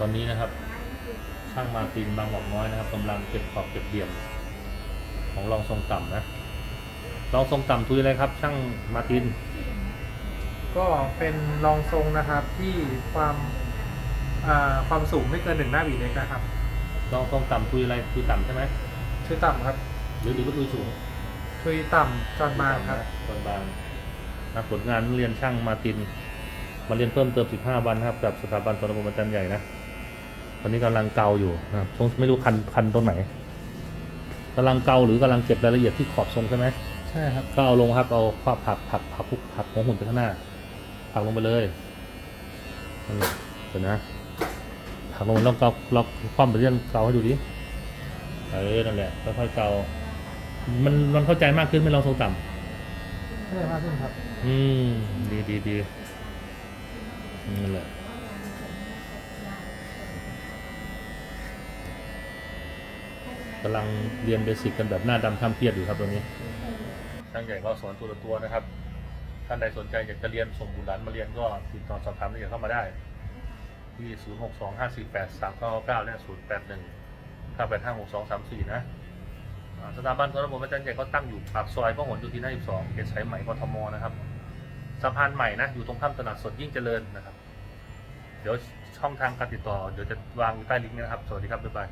ตอนนี้นะครับช่างมาร์ตินบางหมอกน้อยนะครับกำลังเก็บขอบเก็บเหลี่ยม ของรองทรงต่ำนะรองทรงต่ำทุยอะไรครับ ช่างมาร์ติน ก็เป็นรองทรงนะครับที่ความอ่าความสูงไม่เกินหนึ่งหน้าบีเล็กนะครับรองทรงต่ำทุยอะไรทุยต่ำใช่ไหมชุดต่ำครับ หรือหรือว่าทุยสูงชุดต่ำจอนบางครับตอนบางนะผลงานเรียนช่างมาร์ติน มาเรียนเพิ่มเติม 15 วันนะครับกับสถาบันสอนออาจารย์ใหญ่นะ ตอนนี้กำลังเกาอยู่นะครับทรงไม่รู้คันคันตรงไหนกำลังเกาหรือกำลังเก็บรายละเอียดที่ขอบทรงใช่ไหมใช่ครับก็เอาลงครับเอาขวาผักผักผักผุกผักหัวหุ่นไปข้างหน้าผักลงไปเลยนั่นแหละเดี๋ยวนะผักลงแล้วเกาล็อกคว่ำไปเรื่องเกาให้ดูดิเออนั่นแหละค่อยๆเกามันมันเข้าใจมากขึ้นไม่ลองทรงต่ำใช่มากขึ้นครับ อืมดีดีดีนั่นแหละ กำลังเรียนเบสิกกันแบบหน้าดำทำเพียดอยู่ครับตัวนี้ช่างใหญ่ก็สอนตัวตัวนะครับ ท่านใดสนใจอยากจะเรียนส่งบุตรหลานมาเรียนก็ติดต่อสอบถามรายละเอียดเข้ามาได้ ที่ 0 6 2 5 4 8 3 9 9และ 0 8 1 9 8 5 6 2 3 4 นะอ่าสถาบันสอนระบบอาจารย์ใหญ่ก็ตั้งอยู่ปากซอยพหลโยธิน52เขตสายไหมกทมนะครับสะพานใหม่นะ อยู่ตรงข้ามตลาดสดยิ่งเจริญนะครับ เดี๋ยวช่องทางการติดต่อ เดี๋ยวจะวางใต้ลิงก์นะครับ สวัสดีครับ บ๊ายบาย